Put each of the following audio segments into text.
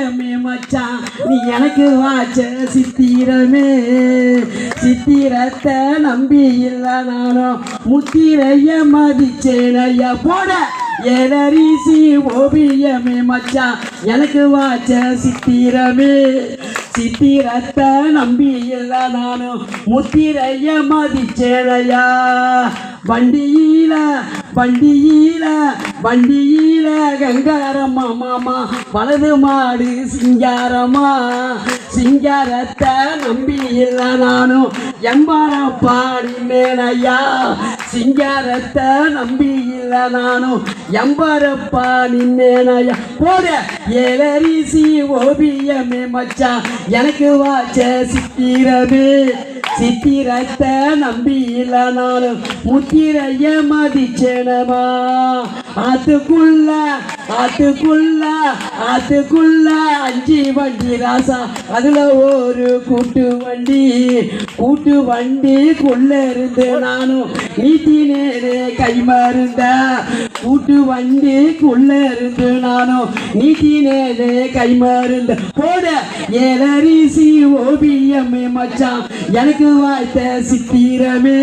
சித்திரமே மச்சான் நீ எனக்கு வாச்ச சித்திரமே. சித்திரத்தை நம்பி இல்லை நானும் முத்திரைய மதிச்சேனையா போட ஏலரிசி ஓவியமே மச்சான் எனக்கு வாச்ச சித்திரமே. சித்திரத்தை நம்பி இல்லை நானும் முத்திரைய மதிச்சேனையா வண்டியில வண்டியில வண்டியில கங்காரம்மா மாமா வலது மாடு சிங்காரமா சிங்காரத்தை நம்பி இல்லை நானும் எம்பார பாடினேனையா சிங்காரத்தை நம்பி இல்லை நானும் எம்பாரப்பா நின்னேனையா போட ஏலரிசி ஓவியமே மச்சான் எனக்கு வாச்ச சித்திரமே. சித்திரத்த நம்பி இல்லை முத்திரைய மதிச்சேனமா அதுக்குள்ள அதுக்குள்ள அதுக்குள்ள அஞ்சு வண்டி ராசா. அதுல ஒரு கூட்டு வண்டி கூட்டு வண்டி வண்டிக்குள்ள இருந்து நானும். நீட்டினேனே கை மருந்த கூட்டு வண்டிக்குள்ள இருந்து நானும் நீட்டினேனே கை மருந்த போட ஏலரிசி ஓபிஎம்ஏ மச்சான். எனக்கு வாய்த்த சித்திரமே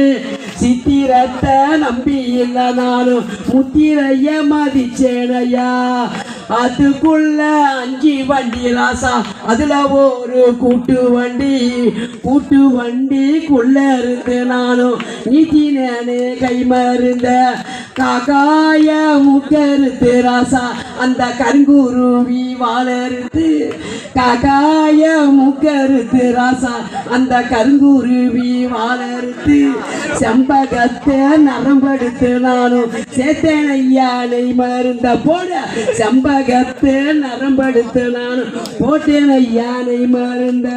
சித்திரத்தை நம்பி இல்லை நானும். முத்திரைய மதிச்சேனையா. அதுக்குள்ள அஞ்சு வண்டி ராசா அதுல ஒரு கூட்டு வண்டி. கூட்டு வண்டிக்குள்ள இருந்து நானும் நீட்டினேனே கை மருந்த காக்காய முக்கருத்து ராசா அந்த கருங்குருவி வாழறுத்து காக்காய முக்கருத்து ராசா அந்த கருங்குருவி வாழறுத்து செம்பகத்தை நரம்படுத்து நானும் சேத்தேன் மருந்த போட. செம்பகத்தை நரம்படுத்து நானும் போட்டேன் ஐயானை மருந்த.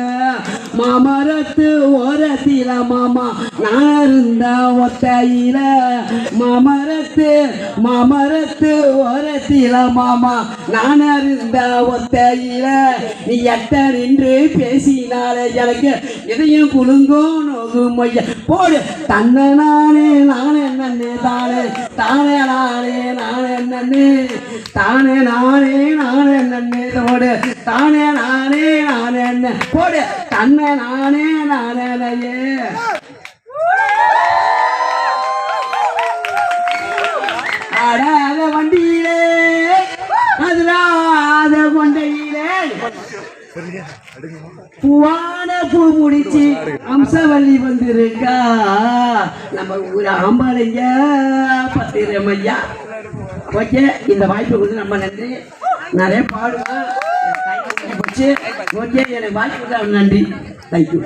மாமரத்து ஓரத்தில மாமா நான் இருந்த ஒத்தையில மாமரத்து மாமரத்து ஓரத்தில மாமா. நான் இருந்த ஒத்தையில நீ எட்ட நின்று பேசினாலே எனக்கு எதையும் குலுங்கும் நோகும் ஐயா. போடு தன்னை நானே நானே நன்னே தானே தானே நானே நானே நன்னே தானே நானே நானே நன்னே போடு தானே நானே நானே என்ன. போடு தன்னை நானே நானே பூவான பூ முடிச்சு அம்சவல்லி வந்திருக்கா நம்ம ஊர் ஆம்பாளைங்க பத்திரமையா ஓகே இந்த வாய்ப்பு கொடுத்து ரொம்ப நன்றி. நிறைய பாடுவோம் ஓகே எனக்கு வாய்ப்பு நன்றி. தேங்க்யூ